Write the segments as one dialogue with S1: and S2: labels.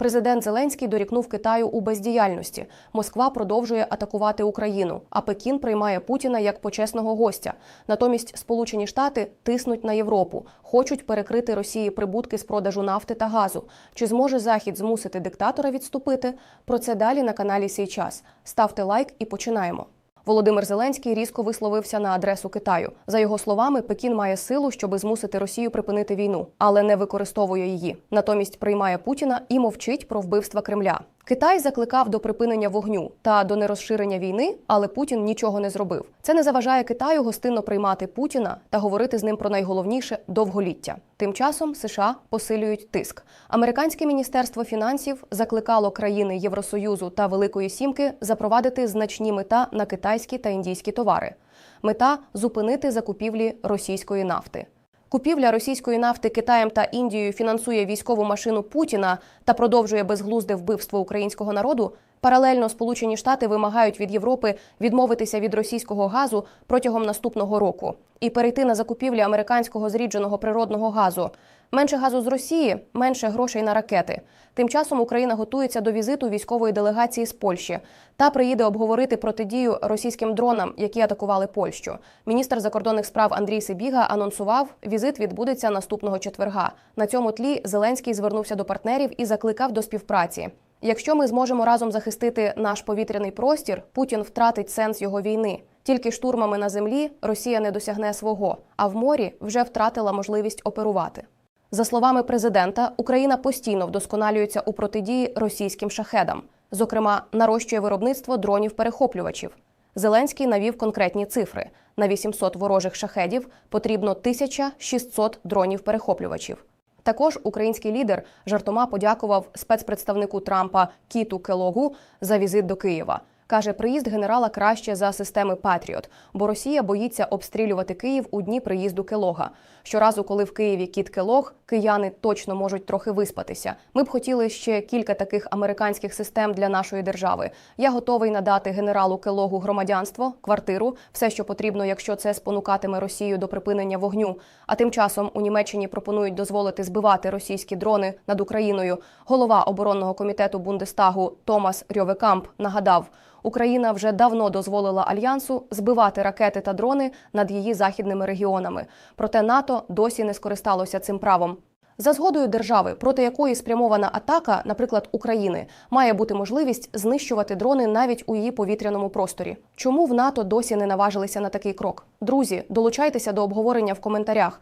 S1: Президент Зеленський дорікнув Китаю у бездіяльності. Москва продовжує атакувати Україну, а Пекін приймає Путіна як почесного гостя. Натомість Сполучені Штати тиснуть на Європу, хочуть перекрити Росії прибутки з продажу нафти та газу. Чи зможе Захід змусити диктатора відступити? Про це далі на каналі «Сій час». Ставте лайк і починаємо. Володимир Зеленський різко висловився на адресу Китаю. За його словами, Пекін має силу, щоби змусити Росію припинити війну, але не використовує її. Натомість приймає Путіна і мовчить про вбивства Кремля. Китай закликав до припинення вогню та до нерозширення війни, але Путін нічого не зробив. Це не заважає Китаю гостинно приймати Путіна та говорити з ним про найголовніше довголіття. Тим часом США посилюють тиск. Американське міністерство фінансів закликало країни Євросоюзу та Великої Сімки запровадити значні мета на китайські та індійські товари. Мета зупинити закупівлі російської нафти. Купівля російської нафти Китаєм та Індією фінансує військову машину Путіна та продовжує безглузде вбивство українського народу. Паралельно Сполучені Штати вимагають від Європи відмовитися від російського газу протягом наступного року і перейти на закупівлі американського зрідженого природного газу. Менше газу з Росії, менше грошей на ракети. Тим часом Україна готується до візиту військової делегації з Польщі та приїде обговорити протидію російським дронам, які атакували Польщу. Міністр закордонних справ Андрій Сибіга анонсував, візит відбудеться наступного четверга. На цьому тлі Зеленський звернувся до партнерів і закликав до співпраці. Якщо ми зможемо разом захистити наш повітряний простір, Путін втратить сенс його війни. Тільки штурмами на землі Росія не досягне свого, а в морі вже втратила можливість оперувати. За словами президента, Україна постійно вдосконалюється у протидії російським шахедам, зокрема, нарощує виробництво дронів-перехоплювачів. Зеленський навів конкретні цифри: на 800 ворожих шахедів потрібно 1600 дронів-перехоплювачів. Також український лідер жартома подякував спецпредставнику Трампа Кіту Келогу за візит до Києва. Каже, приїзд генерала краще за системи Патріот, бо Росія боїться обстрілювати Київ у дні приїзду Келога. Щоразу, коли в Києві кіт Келог, кияни точно можуть трохи виспатися. Ми б хотіли ще кілька таких американських систем для нашої держави. Я готовий надати генералу Келогу громадянство, квартиру, все, що потрібно, якщо це спонукатиме Росію до припинення вогню. А тим часом у Німеччині пропонують дозволити збивати російські дрони над Україною. Голова оборонного комітету Бундестагу Томас Рьовекамп нагадав. Україна вже давно дозволила альянсу збивати ракети та дрони над її західними регіонами. Проте НАТО досі не скористалося цим правом. За згодою держави, проти якої спрямована атака, наприклад, України, має бути можливість знищувати дрони навіть у її повітряному просторі. Чому в НАТО досі не наважилися на такий крок? Друзі, долучайтеся до обговорення в коментарях.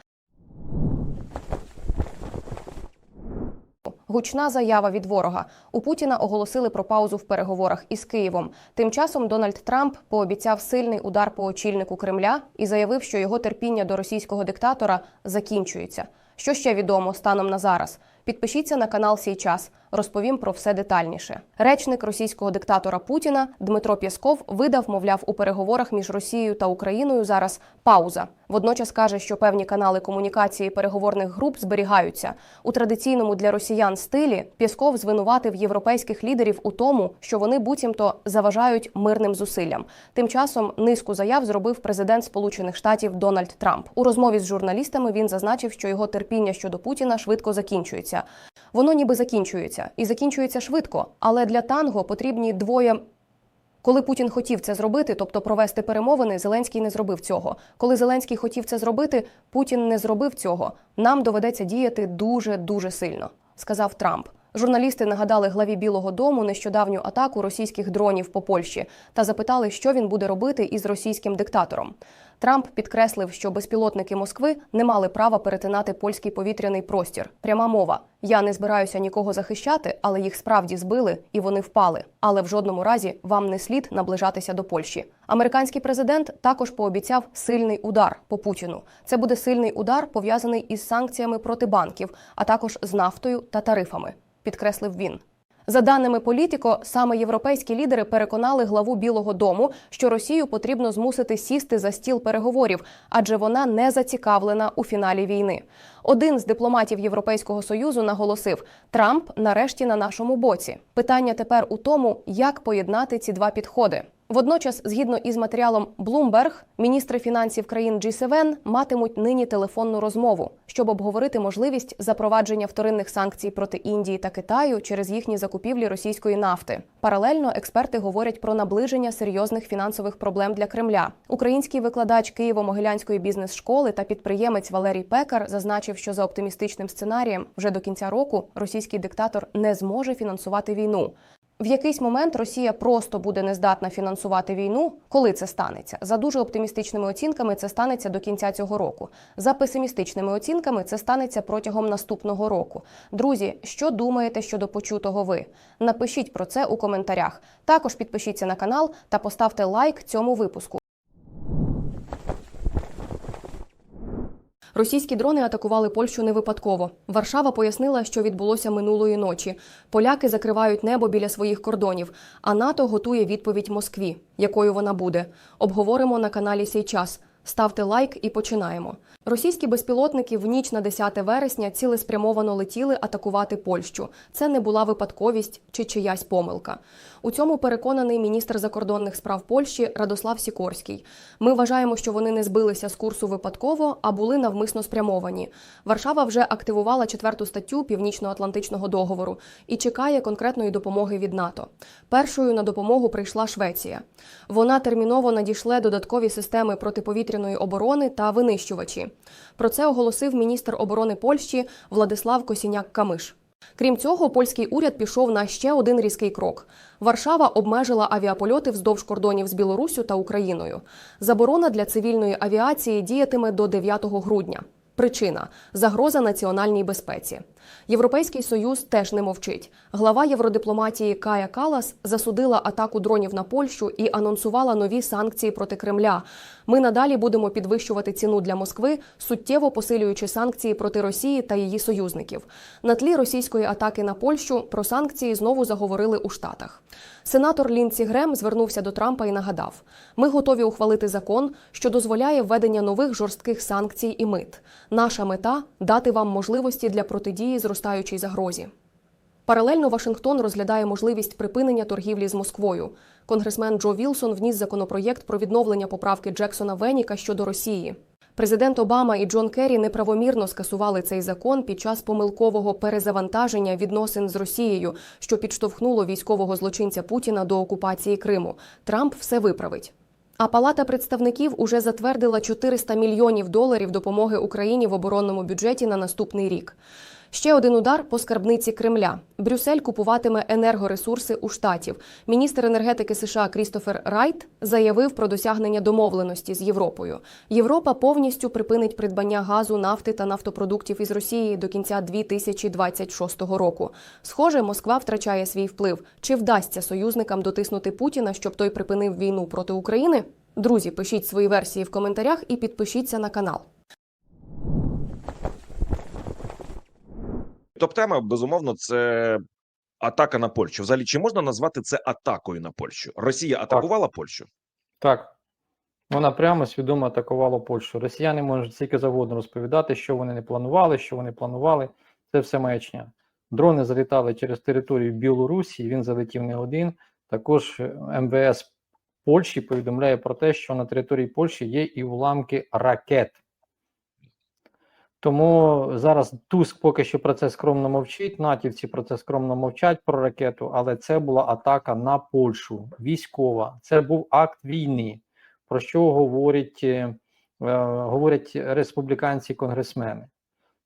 S1: Гучна заява від ворога. У Путіна оголосили про паузу в переговорах із Києвом. Тим часом Дональд Трамп пообіцяв сильний удар по очільнику Кремля і заявив, що його терпіння до російського диктатора закінчується. Що ще відомо станом на зараз? Підпишіться на канал «Сій час». Розповім про все детальніше. Речник російського диктатора Путіна Дмитро Пєсков видав, мовляв, у переговорах між Росією та Україною зараз пауза. Водночас каже, що певні канали комунікації переговорних груп зберігаються у традиційному для росіян стилі. Пєсков звинуватив європейських лідерів у тому, що вони буцімто заважають мирним зусиллям. Тим часом низку заяв зробив президент Сполучених Штатів Дональд Трамп. У розмові з журналістами він зазначив, що його терпіння щодо Путіна швидко закінчується. Воно ніби закінчується і закінчується швидко, але для танго потрібні двоє. Коли Путін хотів це зробити, тобто провести перемовини, Зеленський не зробив цього. Коли Зеленський хотів це зробити, Путін не зробив цього. Нам доведеться діяти дуже дуже сильно, сказав Трамп. Журналісти нагадали главі Білого Дому нещодавню атаку російських дронів по Польщі та запитали, що він буде робити із російським диктатором. Трамп підкреслив, що безпілотники Москви не мали права перетинати польський повітряний простір. Пряма мова: я не збираюся нікого захищати, але їх справді збили і вони впали. Але в жодному разі вам не слід наближатися до Польщі. Американський президент також пообіцяв сильний удар по Путіну. Це буде сильний удар пов'язаний із санкціями проти банків, а також з нафтою та тарифами. Підкреслив він. За даними політико, саме європейські лідери переконали главу Білого Дому, що Росію потрібно змусити сісти за стіл переговорів, адже вона не зацікавлена у фіналі війни. Один з дипломатів Європейського союзу наголосив: Трамп нарешті на нашому боці. Питання тепер у тому, як поєднати ці два підходи. Водночас, згідно із матеріалом Bloomberg, міністри фінансів країн G7 матимуть нині телефонну розмову, щоб обговорити можливість запровадження вторинних санкцій проти Індії та Китаю через їхні закупівлі російської нафти. Паралельно експерти говорять про наближення серйозних фінансових проблем для Кремля. Український викладач Києво-Могилянської бізнес-школи та підприємець Валерій Пекар зазначив, що за оптимістичним сценарієм вже до кінця року російський диктатор не зможе фінансувати війну. В якийсь момент Росія просто буде нездатна фінансувати війну. Коли це станеться? За дуже оптимістичними оцінками, це станеться до кінця цього року. За песимістичними оцінками, це станеться протягом наступного року. Друзі, що думаєте щодо почутого ви? Напишіть про це у коментарях. Також підпишіться на канал та поставте лайк цьому випуску. Російські дрони атакували Польщу не випадково. Варшава пояснила, що відбулося минулої ночі. Поляки закривають небо біля своїх кордонів, а НАТО готує відповідь Москві, якою вона буде. Обговоримо на каналі Сей час. Ставте лайк і починаємо. Російські безпілотники в ніч на 10 вересня цілеспрямовано летіли атакувати Польщу. Це не була випадковість чи чиясь помилка. У цьому переконаний міністр закордонних справ Польщі Радослав Сікорський. Ми вважаємо, що вони не збилися з курсу випадково, а були навмисно спрямовані. Варшава вже активувала четверту статтю Північно-Атлантичного договору і чекає конкретної допомоги від НАТО. Першою на допомогу прийшла Швеція. Вона терміново надійшле додаткові системи протиповітряної оборони та винищувачі. Про це оголосив міністр оборони Польщі Владислав Косіняк-Камиш. Крім цього, польський уряд пішов на ще один різкий крок. Варшава обмежила авіапольоти вздовж кордонів з Білоруссю та Україною. Заборона для цивільної авіації діятиме до 9 грудня. Причина загроза національній безпеці. Європейський союз теж не мовчить. Глава євродипломатії Кая Калас засудила атаку дронів на Польщу і анонсувала нові санкції проти Кремля. Ми надалі будемо підвищувати ціну для Москви, суттєво посилюючи санкції проти Росії та її союзників. На тлі російської атаки на Польщу про санкції знову заговорили у Штатах. Сенатор Лінці Грем звернувся до Трампа і нагадав: ми готові ухвалити закон, що дозволяє введення нових жорстких санкцій і мит. Наша мета дати вам можливості для протидії зростаючій загрозі. Паралельно Вашингтон розглядає можливість припинення торгівлі з Москвою. Конгресмен Джо Вілсон вніс законопроєкт про відновлення поправки Джексона Веніка щодо Росії. Президент Обама і Джон Керрі неправомірно скасували цей закон під час помилкового перезавантаження відносин з Росією, що підштовхнуло військового злочинця Путіна до окупації Криму. Трамп все виправить. А Палата представників уже затвердила 400 мільйонів доларів допомоги Україні в оборонному бюджеті на наступний рік. Ще один удар по скарбниці Кремля. Брюссель купуватиме енергоресурси у штатів. Міністр енергетики США Крістофер Райт заявив про досягнення домовленості з Європою. Європа повністю припинить придбання газу, нафти та нафтопродуктів із Росії до кінця 2026 року. Схоже, Москва втрачає свій вплив. Чи вдасться союзникам дотиснути Путіна, щоб той припинив війну проти України? Друзі, пишіть свої версії в коментарях і підпишіться на канал.
S2: Топ-тема, безумовно, це атака на Польщу. Взагалі, чи можна назвати це атакою на Польщу? Росія атакувала Польщу?
S3: Так. Вона прямо свідомо атакувала Польщу. Росіяни можуть скільки завгодно розповідати, що вони не планували, що вони планували. Це все маячня. Дрони залітали через територію Білорусі. Він залетів не один. Також е, МВС Польщі повідомляє про те, що на території Польщі є і уламки ракет. Тому зараз Туск поки що про це скромно мовчить. Натівці про це скромно мовчать про ракету, але це була атака на Польщу, військова. Це був акт війни, про що говорять, е, е, говорять республіканці конгресмени.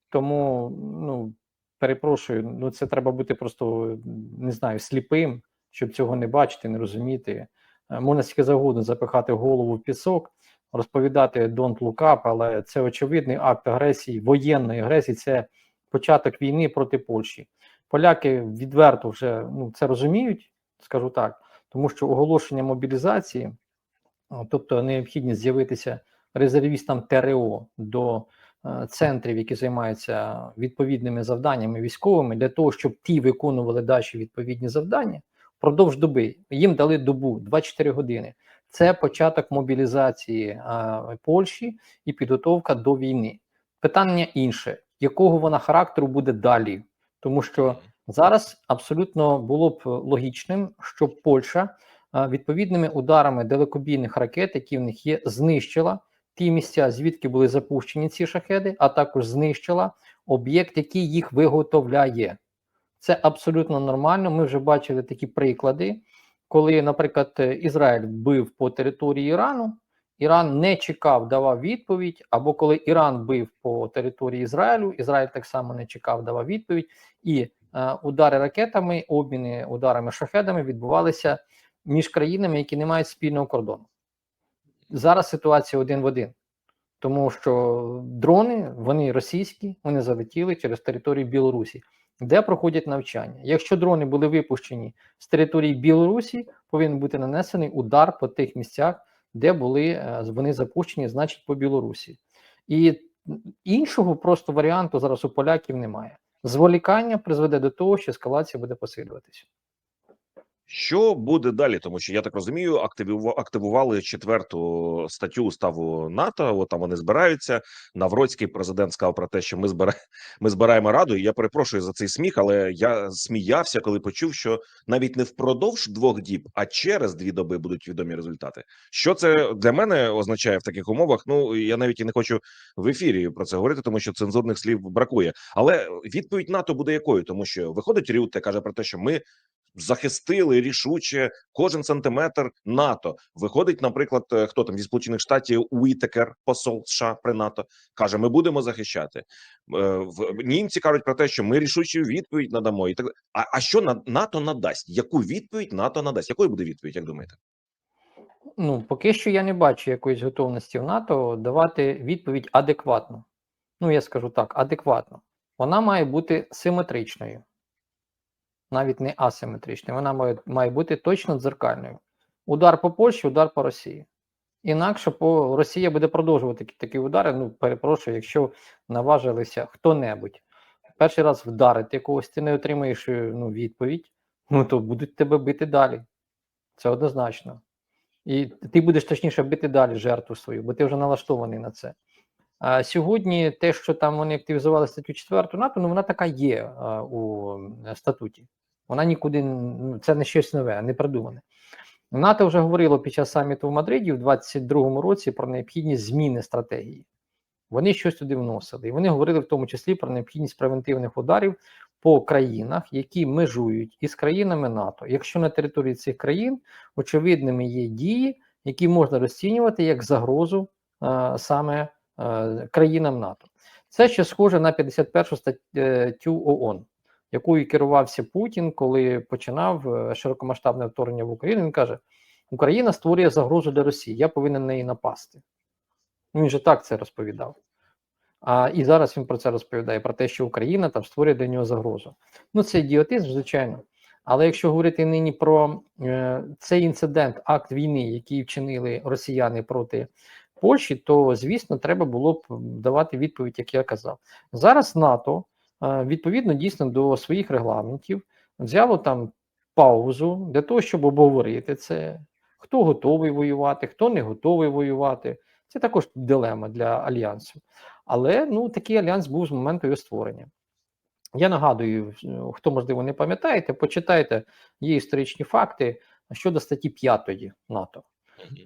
S3: Тому, ну перепрошую, ну це треба бути просто не знаю, сліпим, щоб цього не бачити, не розуміти. Е, Можна скільки завгодно запихати голову в пісок розповідати don't look up, але це очевидний акт агресії, воєнної агресії. Це початок війни проти Польщі. Поляки відверто вже ну це розуміють, скажу так, тому що оголошення мобілізації, тобто необхідність з'явитися резервістам ТРО до е, центрів, які займаються відповідними завданнями військовими, для того, щоб ті виконували далі відповідні завдання впродовж доби. Їм дали добу 24 години. Це початок мобілізації а, Польщі і підготовка до війни. Питання інше, якого вона характеру буде далі, тому що зараз абсолютно було б логічним, щоб Польща а, відповідними ударами далекобійних ракет, які в них є, знищила ті місця, звідки були запущені ці шахеди, а також знищила об'єкт, який їх виготовляє. Це абсолютно нормально. Ми вже бачили такі приклади, коли, наприклад, Ізраїль бив по території Ірану, Іран не чекав, давав відповідь, або коли Іран бив по території Ізраїлю, Ізраїль так само не чекав, давав відповідь, і е, удари ракетами, обміни ударами шахедами відбувалися між країнами, які не мають спільного кордону. Зараз ситуація один в один, тому що дрони, вони російські, вони залетіли через територію Білорусі, де проходять навчання. Якщо дрони були випущені з території Білорусі, повинен бути нанесений удар по тих місцях, де були е, вони запущені, значить, по Білорусі. І іншого просто варіанту зараз у поляків немає. Зволікання призведе до того, що ескалація буде посилюватися.
S2: Що буде далі? Тому що я так розумію, активува- активували четверту статтю уставу НАТО. От там вони збираються. Навроцький президент сказав про те, що ми збира... ми збираємо раду. І я перепрошую за цей сміх, але я сміявся, коли почув, що навіть не впродовж двох діб, а через дві доби будуть відомі результати. Що це для мене означає в таких умовах? Ну я навіть і не хочу в ефірі про це говорити, тому що цензурних слів бракує. Але відповідь НАТО буде якою, тому що виходить Рюте, каже про те, що ми захистили рішуче кожен сантиметр НАТО. Виходить, наприклад, е, хто там зі сполучених штатів Уітекер, посол США при НАТО, каже: Ми будемо захищати. Е, Німці кажуть про те, що ми рішучу відповідь надамо. І так а, а що на НАТО надасть? Яку відповідь НАТО надасть? Якою буде відповідь? Як думаєте?
S3: Ну, поки що я не бачу якоїсь готовності в НАТО давати відповідь адекватно. Ну, я скажу так, адекватно. Вона має бути симетричною, навіть не асиметричною. Вона має, має бути точно дзеркальною. Удар по Польщі, удар по Росії. Інакше по Росія буде продовжувати такі, такі удари. Ну, перепрошую, якщо наважилися хто-небудь перший раз вдарити когось, ти не отримаєш е, ну, відповідь, ну то будуть тебе бити далі. Це однозначно. І ти будеш точніше бити далі жертву свою, бо ти вже налаштований на це. А сьогодні те, що там вони активізували статтю 4 НАТО, ну вона така є а, у е, статуті. Вона нікуди ну, це не щось нове, не придумане. НАТО вже говорило під час саміту в Мадриді в 2022 році про необхідність зміни стратегії. Вони щось туди вносили. І вони говорили в тому числі про необхідність превентивних ударів по країнах, які межують із країнами НАТО. Якщо на території цих країн очевидними є дії, які можна розцінювати як загрозу е, саме е, країнам НАТО. Це ще схоже на 51 статтю ООН, якою керувався Путін, коли починав е, широкомасштабне вторгнення в Україну. Він каже: Україна створює загрозу для Росії, я повинен на неї напасти. Він же так це розповідав. А і зараз він про це розповідає: про те, що Україна там створює для нього загрозу. Ну, це ідіотизм, звичайно. Але якщо говорити нині про е, цей інцидент, акт війни, який вчинили росіяни проти Польщі, то звісно треба було б давати відповідь, як я казав. Зараз НАТО е, відповідно дійсно до своїх регламентів взяло там паузу для того, щоб обговорити це. Хто готовий воювати, хто не готовий воювати. Це також дилема для альянсу. Але ну такий альянс був з моменту його створення. Я нагадую, хто можливо не пам'ятаєте, почитайте є історичні факти щодо статті 5 НАТО.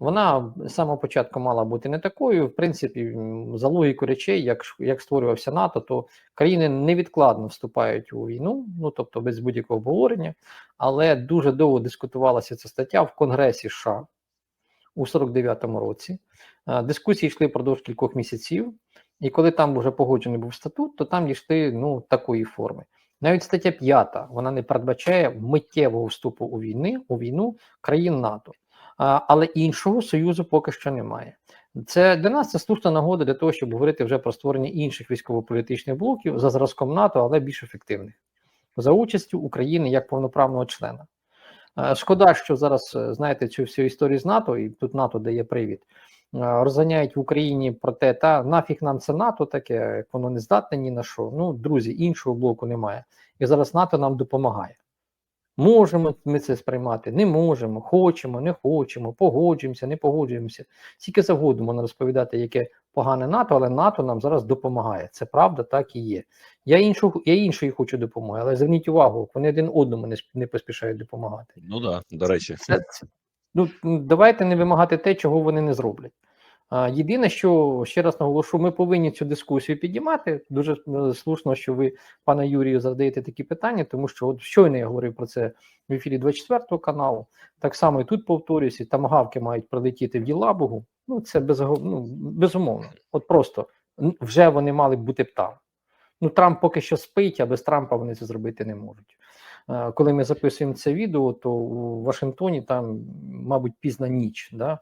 S3: Вона з самого початку мала бути не такою. В принципі, за логіку речей, як, як створювався НАТО, то країни невідкладно вступають у війну, ну тобто без будь-якого обговорення. Але дуже довго дискутувалася ця стаття в Конгресі США у 49-му році. Е, Дискусії йшли впродовж кількох місяців, і коли там вже погоджений був статут, то там дійшли ну, такої форми. Навіть стаття 5 вона не передбачає миттєвого вступу у війни у війну країн НАТО. Але іншого союзу поки що немає. Це для нас це слушна нагода для того, щоб говорити вже про створення інших військово-політичних блоків за зразком НАТО, але більш ефективних за участю України як повноправного члена. Шкода, що зараз е, знаєте цю всю історію з НАТО, і тут НАТО дає привід. Розганяють в Україні про те, та нафіг нам це НАТО таке, як воно не здатне ні на що. Ну, друзі, іншого блоку немає. І зараз НАТО нам допомагає. Можемо ми це сприймати, не можемо, хочемо, не хочемо, погоджуємося, не погоджуємося. Тільки завгодно можна розповідати, яке погане НАТО, але НАТО нам зараз допомагає. Це правда, так і є. Я іншого, я іншої хочу допомоги, але зверніть увагу, вони один одному не, не поспішають допомагати.
S2: Ну да, до речі,
S3: Це, це, Ну давайте не вимагати те, чого вони не зроблять. Єдине, що ще раз наголошу, ми повинні цю дискусію підіймати. Дуже е, слушно, що ви, пане Юрію, задаєте такі питання, тому що от щойно я говорив про це в ефірі 24 каналу. Так само і тут повторююся, тамагавки мають прилетіти в Єлабугу. Ну це безго- ну, безумовно. От просто вже вони мали бути б там. Ну, Трамп поки що спить, а без Трампа вони це зробити не можуть. Е, Коли ми записуємо це відео, то у Вашингтоні там, мабуть, пізна ніч, да?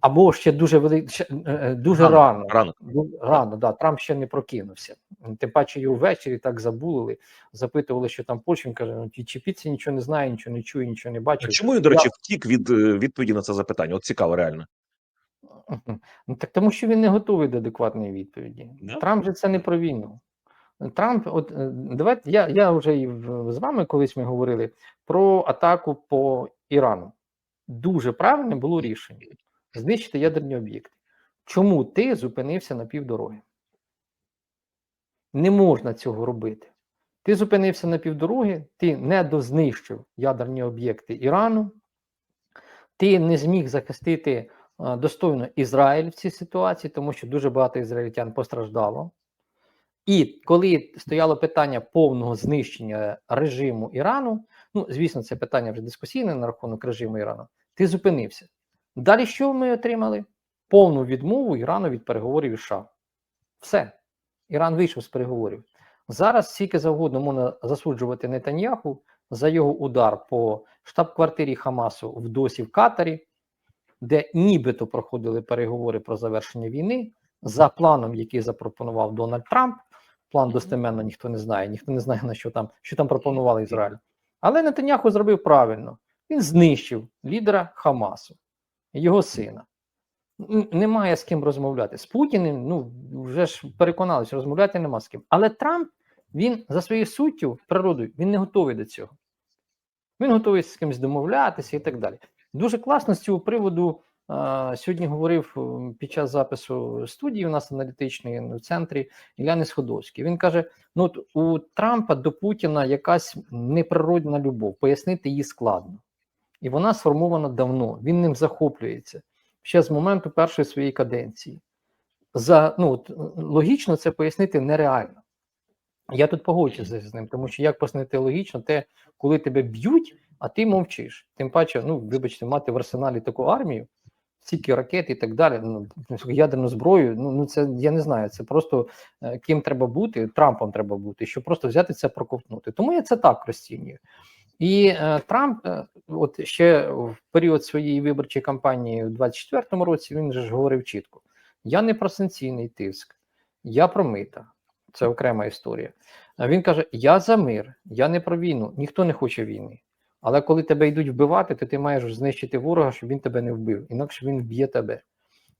S3: Або ще дуже вели... ще, е, е, дуже
S2: Рано,
S3: рано.
S2: рано.
S3: Рано, да. Трамп ще не прокинувся. Тим паче його ввечері так забулили, запитували, що там Польща. Він каже: ну ті чіпіться нічого не знає, нічого не чує, нічого не бачить.
S2: чому він, до речі, втік від е, відповіді на це запитання? От цікаво, реально.
S3: Ну так тому, що він не готовий до адекватної відповіді.
S2: Да?
S3: Трамп же це не про війну. Трамп, от давайте я, я вже і з вами колись ми говорили про атаку по Ірану. Дуже правильне було рішення знищити ядерні об'єкти. Чому ти зупинився на півдороги? Не можна цього робити. Ти зупинився на півдороги, ти не дознищив ядерні об'єкти Ірану, ти не зміг захистити достойно Ізраїль в цій ситуації, тому що дуже багато ізраїльтян постраждало. І коли стояло питання повного знищення режиму Ірану, ну звісно, це питання вже дискусійне на рахунок режиму Ірану, ти зупинився. Далі що ми отримали? Повну відмову Ірану від переговорів із США. Все. Іран вийшов з переговорів. Зараз скільки завгодно можна засуджувати Нетаньяху за його удар по штаб-квартирі Хамасу в Досі в Катарі, де нібито проходили переговори про завершення війни за планом, який запропонував Дональд Трамп. План достеменно ніхто не знає, ніхто не знає, на що там, що там пропонували Ізраїль. Але Нетаньяху зробив правильно. Він знищив лідера Хамасу, його сина. Немає з ким розмовляти. З Путіним, ну вже ж переконалися, розмовляти нема з ким. Але Трамп, він за своєю суттю, природою, він не готовий до цього. Він готовий з кимось домовлятися і так далі. Дуже класно з цього приводу. а, Сьогодні говорив під час запису студії у нас аналітичної в центрі Іляни Сходовський. Він каже: ну от у Трампа до Путіна якась неприродна любов, пояснити її складно. І вона сформована давно. Він ним захоплюється ще з моменту першої своєї каденції. За, ну, от, логічно це пояснити нереально. Я тут погоджуюся з ним, тому що як пояснити логічно, те, коли тебе б'ють, а ти мовчиш. Тим паче, ну, вибачте, мати в арсеналі таку армію, стільки ракет і так далі, ну, ядерну зброю, ну, ну це я не знаю, це просто е, ким треба бути, Трампом треба бути, щоб просто взяти це проковтнути. Тому я це так розцінюю. І е, Трамп, е, от ще в період своєї виборчої кампанії у 24-му році, він же ж говорив чітко: я не про санкційний тиск, я про мита. Це окрема історія. Він каже: Я за мир, я не про війну, ніхто не хоче війни. Але коли тебе йдуть вбивати, то ти маєш знищити ворога, щоб він тебе не вбив, інакше він вб'є тебе.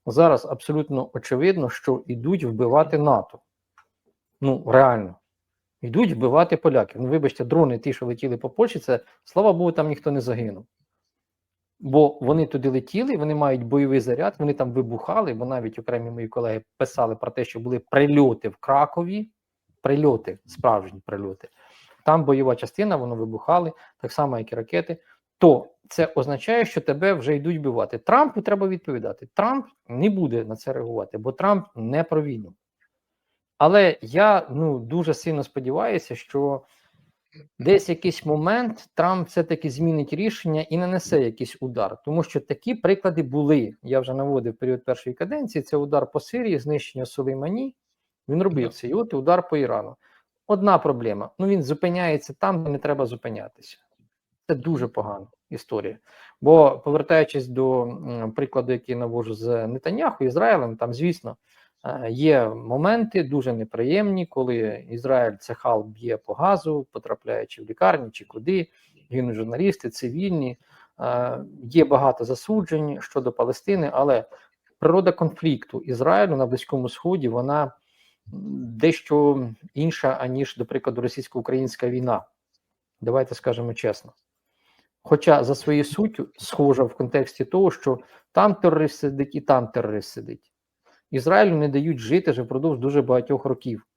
S3: Зараз абсолютно очевидно, що йдуть вбивати НАТО. Ну, реально. Йдуть вбивати поляків. Ну, вибачте, дрони, ті, що летіли по Польщі, це слава Богу, там ніхто не загинув. Бо вони туди летіли, вони мають бойовий заряд, вони там вибухали, бо навіть окремі мої колеги писали про те, що були прильоти в Кракові, прильоти, справжні прильоти. Там бойова частина, воно вибухали, так само, як і ракети. То це означає, що тебе вже йдуть вбивати. Трампу треба відповідати. Трамп не буде на це реагувати, бо Трамп не про війну. Але я ну дуже сильно сподіваюся, що десь якийсь момент Трамп все-таки змінить рішення і нанесе якийсь удар, тому що такі приклади були. Я вже наводив період першої каденції. Це удар по Сирії, знищення Сулеймані. Він робив це. І от удар по Ірану. Одна проблема: ну він зупиняється там, де не треба зупинятися. Це дуже погана історія. Бо повертаючись до прикладу, який навожу з Нетаньяху, Ізраїлем, там, звісно, є моменти дуже неприємні, коли Ізраїль цехал б'є по газу, потрапляючи в лікарні чи куди, гинуть журналісти, цивільні. Е, Є багато засуджень щодо Палестини, але природа конфлікту Ізраїлю на Близькому Сході вона дещо інша, аніж, до прикладу, російсько-українська війна. Давайте скажемо чесно. Хоча за своєю суттю схожа в контексті того, що там терорист сидить і там терорист сидить. Ізраїлю не дають жити вже впродовж дуже багатьох років,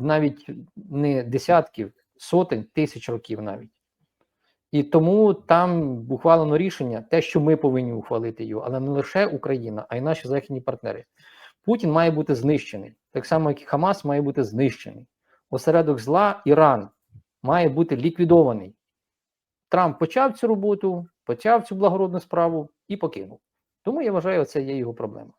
S3: навіть не десятків, сотень, тисяч років навіть. І тому там ухвалено рішення, те, що ми повинні ухвалити його, але не лише Україна, а й наші західні партнери. Путін має бути знищений, так само, як і Хамас має бути знищений. Осередок зла Іран має бути ліквідований. Трамп почав цю роботу, почав цю благородну справу і покинув. Тому я вважаю, це є його проблема.